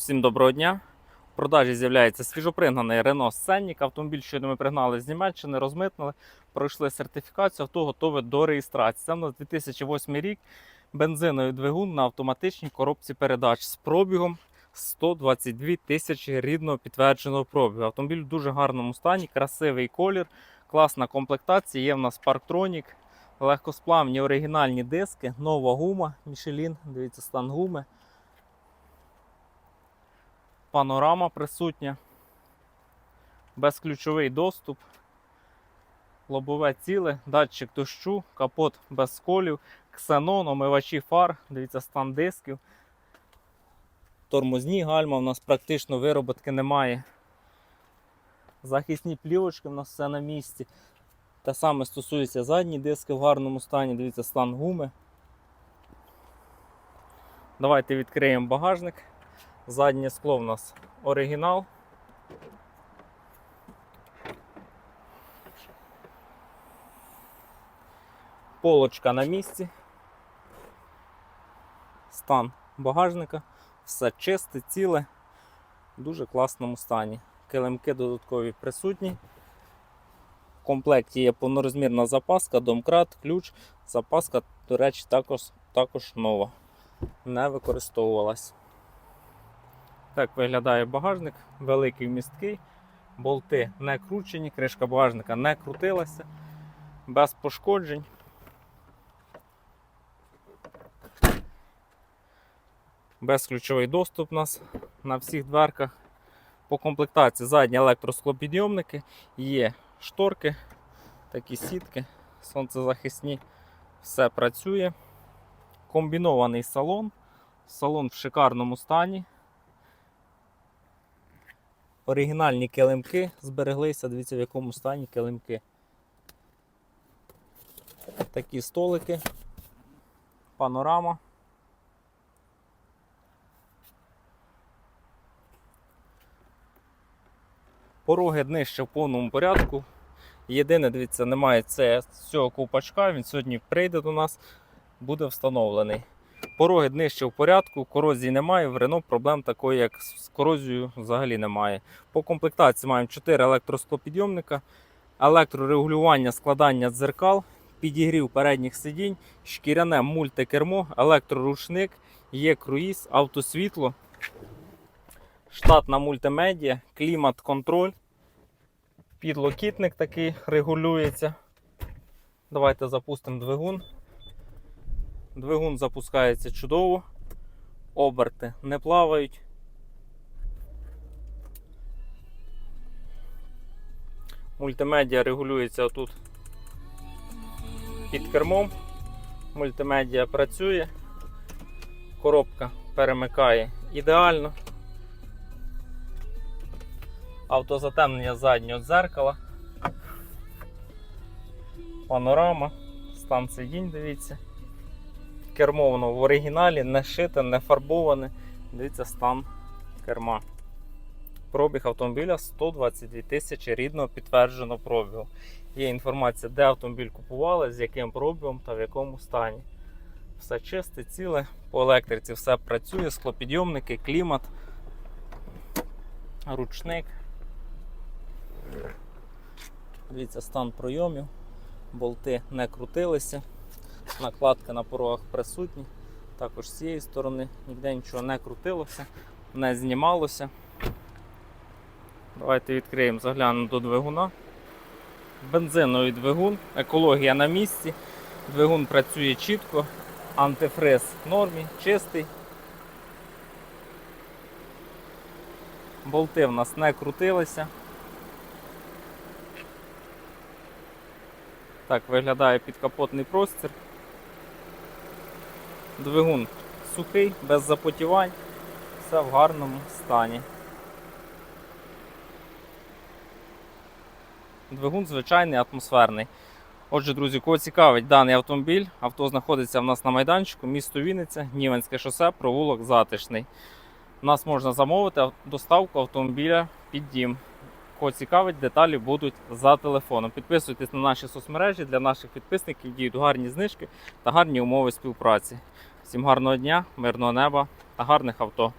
Всім доброго дня. В продажі з'являється свіжопригнаний Renault Scenic. Автомобіль, що ми пригнали з Німеччини, розмитнили, пройшли сертифікацію, авто готове до реєстрації. Це в нас 2008 рік. Бензиновий двигун на автоматичній коробці передач з пробігом 122 тисячі рідного підтвердженого пробігу. Автомобіль в дуже гарному стані, красивий колір, класна комплектація. Є в нас Parktronic, легкосплавні оригінальні диски, нова гума Michelin. Дивіться, стан гуми. Панорама присутня, безключовий доступ, лобове ціле, датчик дощу, капот без сколів, ксенон, омивачі фар, дивіться, стан дисків. Тормозні гальма, у нас практично вироботки немає. Захисні плівочки у нас все на місці. Те саме стосується задні диски в гарному стані, дивіться, стан гуми. Давайте відкриємо багажник. Заднє скло в нас оригінал. Полочка на місці. Стан багажника. Все чисте, ціле, в дуже класному стані. Килимки додаткові присутні. В комплекті є повнорозмірна запаска, домкрат, ключ. Запаска, до речі, також, також нова. Не використовувалась. Так виглядає багажник, великий місткий, болти не кручені, кришка багажника не крутилася, без пошкоджень. Безключовий доступ у нас на всіх дверках. По комплектації задні електросклопідйомники, є шторки, такі сітки, сонцезахисні, все працює. Комбінований салон, салон в шикарному стані. Оригінальні килимки збереглися, дивіться в якому стані килимки. Такі столики, панорама. Пороги днище в повному порядку. Єдине, дивіться, немає це, цього ковпачка, він сьогодні прийде до нас, буде встановлений. Пороги днище в порядку, корозії немає, в Рено проблем такої, як з корозією, взагалі немає. По комплектації маємо 4 електросклопідйомника, електрорегулювання складання дзеркал, підігрів передніх сидінь, шкіряне мультикермо, електрорушник, є круїз, автосвітло, штатна мультимедіа, клімат-контроль, підлокітник такий регулюється. Давайте запустимо двигун. Двигун запускається чудово, оберти не плавають. Мультимедіа регулюється тут під кермом. Мультимедіа працює, коробка перемикає ідеально. Автозатемнення заднього дзеркала, панорама, стан сидінь, дивіться кермо воно в оригіналі, не шите, не фарбоване. Дивіться стан керма. Пробіг автомобіля 122 тисячі рідного підтвердженого пробігу. Є інформація, де автомобіль купували, з яким пробігом та в якому стані. Все чисте, ціле, по електриці все працює, склопідйомники, клімат, ручник. Дивіться, стан пройомів, болти не крутилися. Накладки на порогах присутні. Також з цієї сторони ніде нічого не крутилося, не знімалося. Давайте відкриємо, заглянемо до двигуна. Бензиновий двигун, екологія на місці. Двигун працює чітко, антифриз в нормі, чистий. Болти в нас не крутилися. Так виглядає підкапотний простір. Двигун сухий, без запотівань, все в гарному стані. Двигун звичайний атмосферний. Отже, друзі, кого цікавить даний автомобіль, авто знаходиться в нас на майданчику, місто Вінниця, Нівенське шосе, провулок Затишний. У Нас можна замовити доставку автомобіля під дім. Кого цікавить, деталі будуть за телефоном. Підписуйтесь на наші соцмережі, для наших підписників діють гарні знижки та гарні умови співпраці. Всім гарного дня, мирного неба та гарних авто.